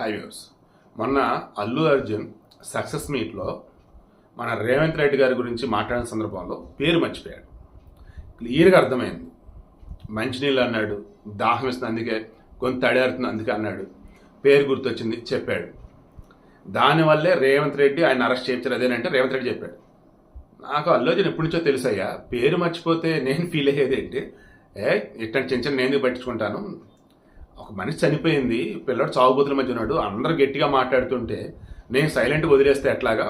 High views మొన్న Allu Arjun success మీట్లో మన రేవంత్ రెడ్డి గారి గురించి మాట్లాడిన సందర్భంలో పేరు మర్చిపోయాడు. క్లియర్గా అర్థమైంది. మంచినీళ్ళు అన్నాడు దాహం వేస్తుంది అందుకే గొంతు తడారుతుంది అందుకే అన్నాడు. పేరు గుర్తొచ్చింది చెప్పాడు. దానివల్లే రేవంత్ రెడ్డి ఆయన అరెస్ట్ చేయించారు అదేనంటే రేవంత్ రెడ్డి చెప్పాడు. నాకు అల్లు అర్జున్ ఎప్పటి నుంచో తెలుసయ్యా పేరు మర్చిపోతే నేను ఫీల్ అయ్యేది ఏంటి? ఏ ఇట్లాంటి చిన్న చిన్న నేను పట్టించుకుంటాను. ఒక మనిషి చనిపోయింది పిల్లడు చావుబోతుల మధ్య ఉన్నాడు అందరు గట్టిగా మాట్లాడుతుంటే నేను సైలెంట్గా వదిలేస్తే ఎట్లాగా?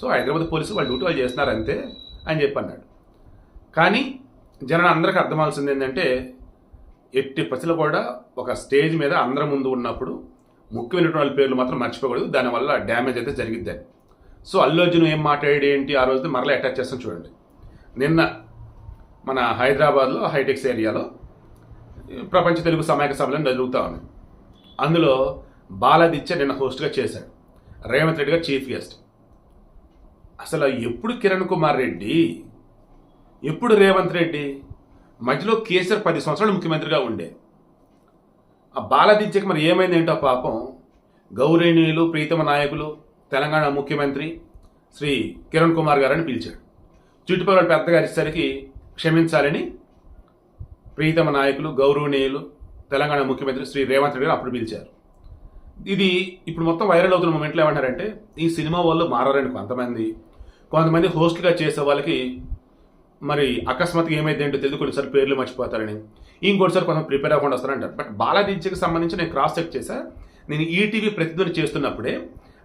సో హైదరాబాద్ పోలీసులు వాళ్ళు డ్యూటీ వాళ్ళు చేస్తున్నారు అంతే అని చెప్పి అన్నాడు. కానీ జనాలు అందరికీ అర్థమవలసింది ఏంటంటే ఎట్టి ప్రజలు కూడా ఒక స్టేజ్ మీద అందరి ముందు ఉన్నప్పుడు ముఖ్యమైనటువంటి వాళ్ళ పేర్లు మాత్రం మర్చిపోకూడదు దానివల్ల డ్యామేజ్ అయితే జరిగిద్ది అని. సో అల్లు అర్జున్ ఏం మాట్లాడి ఏంటి ఆ రోజు మరలా అటాచ్ చేస్తాం చూడండి. నిన్న మన హైదరాబాద్లో హైటెక్స్ ఏరియాలో ప్రపంచ తెలుగు సమాయక సభలను జరుగుతూ ఉన్నాయి అందులో బాలాదిత్య నిన్న హోస్ట్గా చేశాడు. రేవంత్ రెడ్డి గారు చీఫ్ గెస్ట్ అసలు ఎప్పుడు కిరణ్ కుమార్ రెడ్డి? ఎప్పుడు రేవంత్ రెడ్డి? మధ్యలో కేసీఆర్ పది సంవత్సరాలు ముఖ్యమంత్రిగా ఉండే. ఆ బాలాదిత్యకి మరి ఏమైంది ఏంటో పాపం? గౌరవనీయులు ప్రీతమ నాయకులు తెలంగాణ ముఖ్యమంత్రి శ్రీ కిరణ్ కుమార్ గారని పిలిచాడు. చుట్టుపక్కల పెద్దగారు ఇచ్చేసరికి క్షమించాలని ప్రీతమ నాయకులు గౌరవనీయులు తెలంగాణ ముఖ్యమంత్రి శ్రీ రేవంత్ రెడ్డి గారు అప్పుడు పిలిచారు. ఇది ఇప్పుడు మొత్తం వైరల్ అవుతున్న మూమెంట్లో ఏమంటారంటే ఈ సినిమా వాళ్ళు మారారండి కొంతమంది కొంతమంది హోస్ట్గా చేసే వాళ్ళకి మరి అకస్మాత్తుగా ఏమైంది ఏంటో తెలియదు కొన్నిసారి పేర్లు మర్చిపోతారని. ఇంకోటిసారి కొంచెం ప్రిపేర్ అవ్వకుండా వస్తారంటారు. బట్ బాలాదిత్యకి సంబంధించి నేను క్రాస్ చెక్ చేశా నేను ఈటీవీ ప్రతిధ్వని చేస్తున్నప్పుడే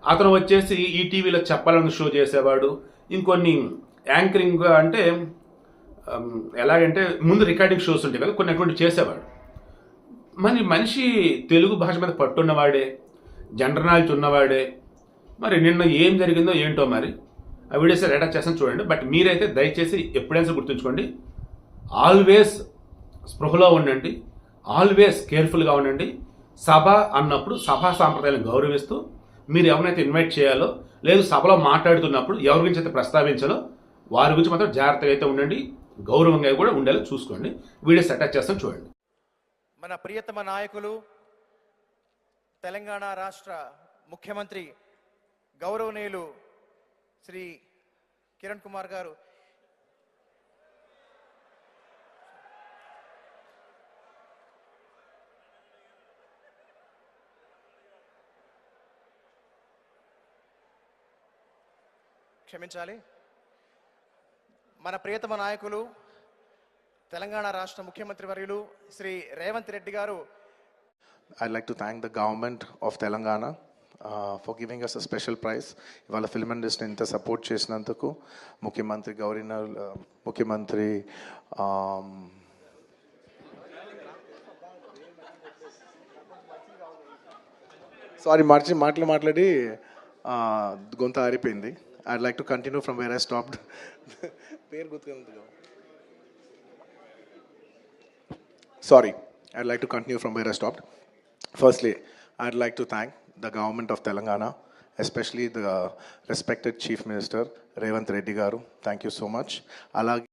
అతను వచ్చేసి ఈటీవీలో చెప్పాలని షో చేసేవాడు ఇంకొన్ని యాంకరింగ్ అంటే Um, ఎలాగంటే ముందు రికార్డింగ్ షోస్ ఉంటాయి కదా కొన్ని అటువంటి చేసేవాడు. మరి మనిషి తెలుగు భాష మీద పట్టున్నవాడే జనరల్ నాలెడ్జ్ ఉన్నవాడే మరి నిన్న ఏం జరిగిందో ఏంటో మరి ఆ వీడియోస్ అటాచ్ చేస్తాను చూడండి. బట్ మీరైతే దయచేసి ఎప్పుడైనా గుర్తుంచుకోండి ఆల్వేస్ స్పృహలో ఉండండి ఆల్వేస్ కేర్ఫుల్గా ఉండండి. సభ అన్నప్పుడు సభా సాంప్రదాయాలను గౌరవిస్తూ మీరు ఎవరినైతే ఇన్వైట్ చేయాలో లేదు సభలో మాట్లాడుతున్నప్పుడు ఎవరి గురించి అయితే ప్రస్తావించాలో వారి గురించి మాత్రం జాగ్రత్తగా అయితే ఉండండి. గౌరవంగా కూడా ఉండేలా చూసుకోండి. వీడియోస్ అటాచ్ చేస్తాను చూడండి. మన ప్రియతమ నాయకులు తెలంగాణ రాష్ట్ర ముఖ్యమంత్రి గౌరవనీయులు శ్రీ కిరణ్ కుమార్ గారు. క్షమించాలి. మన ప్రియతమ నాయకులు తెలంగాణ రాష్ట్ర ముఖ్యమంత్రి వర్యులు Shri Revanth Reddy garu. I like to thank the government of Telangana for giving us a special prize ఇవాళ ఫిల్మ్ ఇండస్ట్రీని ఇంత సపోర్ట్ చేసినందుకు ముఖ్యమంత్రి గౌరీనర్ uh, ముఖ్యమంత్రి um, సారీ మార్చి మాటలు మాట్లాడి uh, గొంత ఆరిపోయింది. I like to continue from where I stopped పేరు గుర్తుకుంది Sorry, I'd like to continue from where I stopped. Firstly, I'd like to thank the government of Telangana, especially the respected Chief Minister Revant Reddy Garu. Thank you so much. అలాగే